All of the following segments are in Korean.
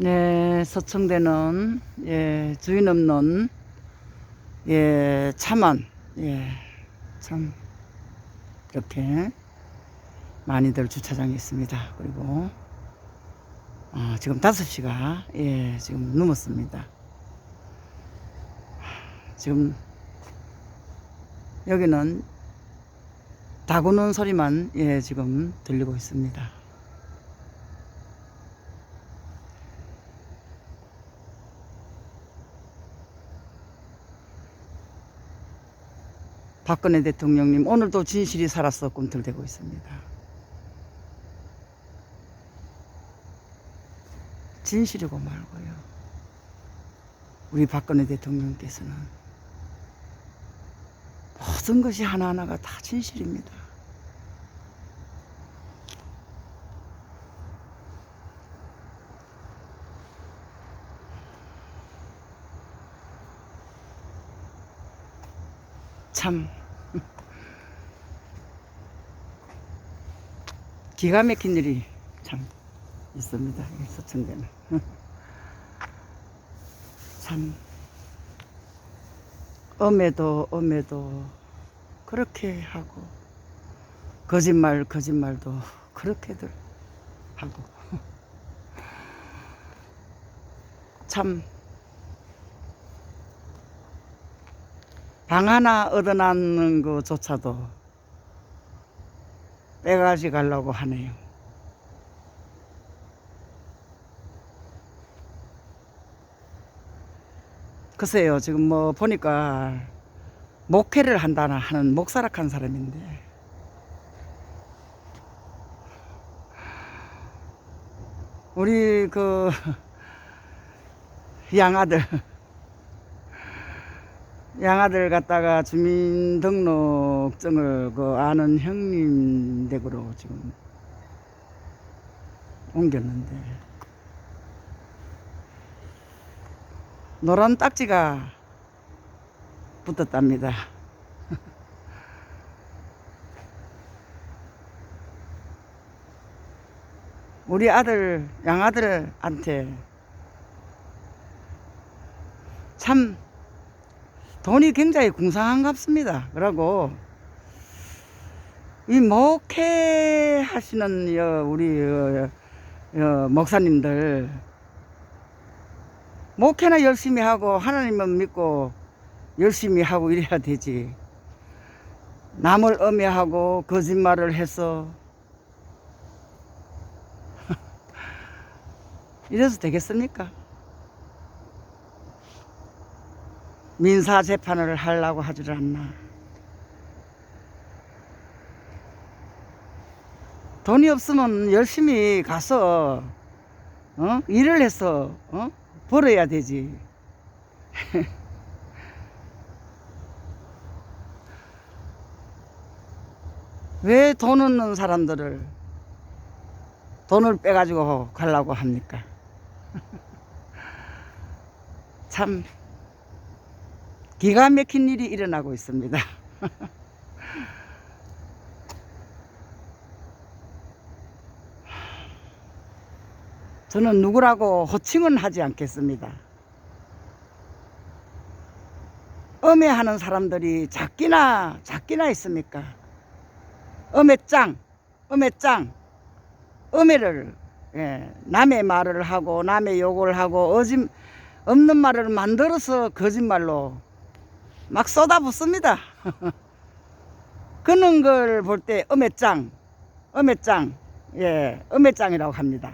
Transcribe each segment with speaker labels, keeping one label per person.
Speaker 1: 네, 서청대는 예, 주인 없는 예, 차만 예, 참 이렇게 많이들 주차장에 있습니다. 그리고 어, 지금 5시가 예, 지금 넘었습니다. 지금 여기는 다구는 소리만 예, 지금 들리고 있습니다. 박근혜 대통령님 오늘도 진실이 살았어 꿈틀대고 있습니다. 진실이고 말고요. 우리 박근혜 대통령께서는 모든 것이 하나하나가 다 진실입니다. 참 기가 막힌 일이 참 있습니다. 이 서천대는. 참. 엄해도 엄해도. 그렇게 하고. 거짓말 거짓말도 그렇게들 하고. 참. 방 하나 얻어놨는 것조차도 빼가지 가려고 하네요. 글쎄요, 지금 뭐 보니까 목회를 한다나 하는 목사락한 사람인데 우리 그 양아들 양아들 갖다가 주민등록증을 그 아는 형님 댁으로 지금 옮겼는데 노란 딱지가 붙었답니다. 우리 아들 양아들한테 참 돈이 굉장히 궁상한갑습니다. 그러고 이 목회 하시는 여, 우리 목사님들 목회나 열심히 하고 하나님은 믿고 열심히 하고 이래야 되지. 남을 엄해하고 거짓말을 해서 이래서 되겠습니까? 민사 재판을 하려고 하질 않나. 돈이 없으면 열심히 가서 어? 일을 해서 어? 벌어야 되지. 왜 돈 없는 사람들을 돈을 빼가지고 가려고 합니까? 참 기가 막힌 일이 일어나고 있습니다. 저는 누구라고 호칭은 하지 않겠습니다. 엄해하는 사람들이 작기나 작기나 있습니까? 엄해짱, 엄해짱, 엄해를 예, 남의 말을 하고 남의 욕을 하고 어짐 없는 말을 만들어서 거짓말로 막 쏟아붓습니다. 그런 걸볼때 엄해짱, 엄해짱, 예, 엄해짱이라고 합니다.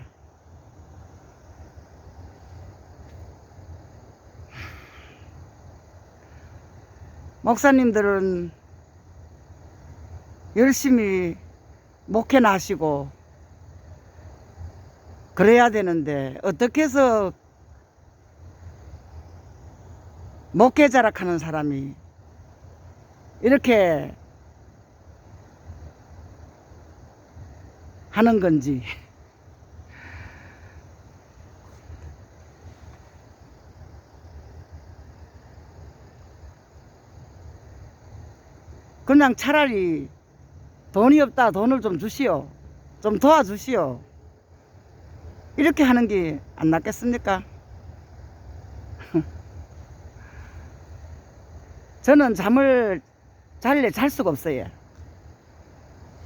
Speaker 1: 목사님들은 열심히 목회나 하시고 그래야 되는데 어떻게 해서 목회 자락하는 사람이 이렇게 하는 건지. 그냥 차라리 돈이 없다 돈을 좀 주시오. 좀 도와주시오. 이렇게 하는 게 안 낫겠습니까? 저는 잠을 잘래 잘 수가 없어요.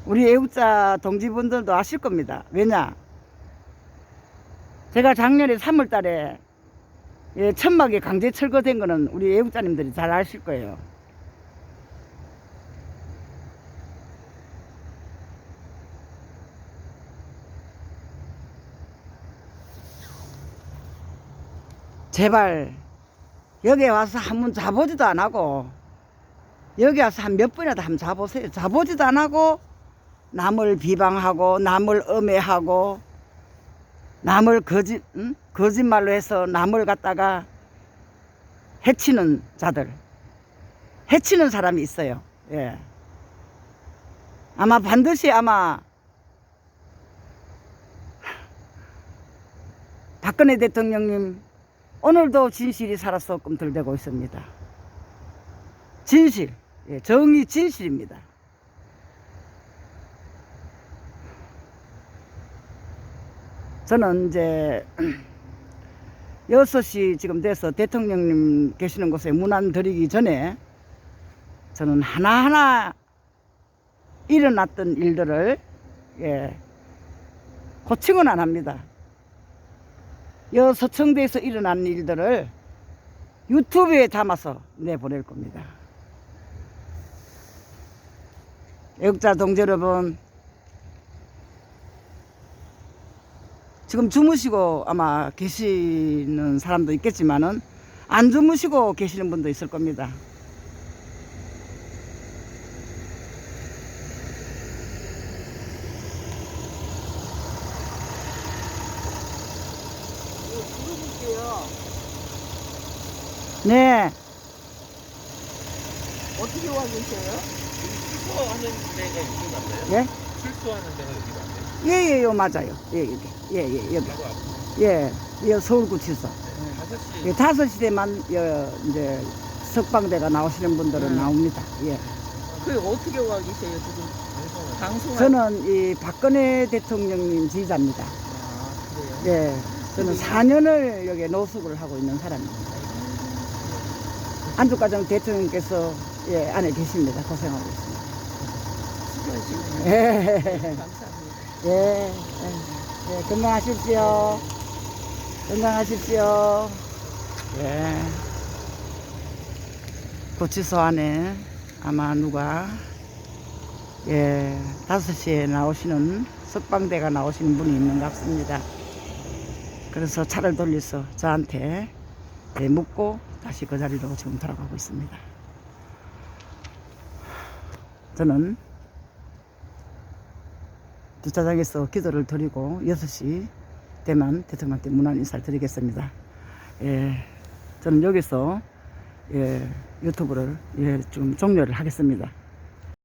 Speaker 1: 우리 애국자 동지분들도 아실 겁니다. 왜냐? 제가 작년에 3월 달에 예, 천막에 강제 철거된 거는 우리 애국자님들이 잘 아실 거예요. 제발 여기 와서 한 번 자보지도 안 하고 여기 와서 한 몇 번이라도 한번 자보세요. 자보지도 안 하고 남을 비방하고 남을 음해하고 남을 거짓 응? 거짓말로 해서 남을 갖다가 해치는 자들 해치는 사람이 있어요. 예. 아마 반드시 아마 박근혜 대통령님 오늘도 진실이 살아서 꿈틀대고 있습니다. 진실, 예, 정의 진실입니다. 저는 이제 6시 지금 돼서 대통령님 계시는 곳에 문안 드리기 전에 저는 하나하나 일어났던 일들을 예, 고칭은 안 합니다. 여 서청대에서 일어난 일들을 유튜브에 담아서 내보낼 겁니다. 애국자 동지 여러분, 지금 주무시고 아마 계시는 사람도 있겠지만은 안 주무시고 계시는 분도 있을 겁니다. 네,
Speaker 2: 어떻게 와 계세요?
Speaker 3: 출소하는 데가 여기 맞나요?
Speaker 1: 예,
Speaker 3: 출소하는 데가 여기 맞나요?
Speaker 1: 예, 예, 요 맞아요. 예, 여기, 예, 예, 여기,
Speaker 3: 바로 앞
Speaker 1: 예, 예, 서울구치소.
Speaker 3: 다섯 시
Speaker 1: 예, 다섯 시대만 여, 이제 석방대가 나오시는 분들은
Speaker 2: 음.
Speaker 1: 나옵니다. 예.
Speaker 2: 그 어떻게 와 계세요 지금? 방송
Speaker 1: 저는 이 박근혜 대통령님 지지자입니다.
Speaker 2: 아 그래요?
Speaker 1: 예. 저는 4년을 여기 노숙을 하고 있는 사람입니다. 안주가정 대통령께서 예, 안에 계십니다. 고생하고 있습니다.
Speaker 2: 수고하시네요.
Speaker 1: 예.
Speaker 2: 감사합니다.
Speaker 1: 예. 예. 예. 건강하십시오. 건강하십시오. 예. 구치소 안에 아마 누가 예, 5시에 나오시는 석방대가 나오시는 분이 있는 것 같습니다. 그래서 차를 돌려서 저한테 예, 묻고 다시 그 자리로 지금 돌아가고 있습니다. 저는 주차장에서 기도를 드리고 6시 되면 대통령한테 문안 인사를 드리겠습니다. 예, 저는 여기서 예, 유튜브를 예, 좀 종료를 하겠습니다.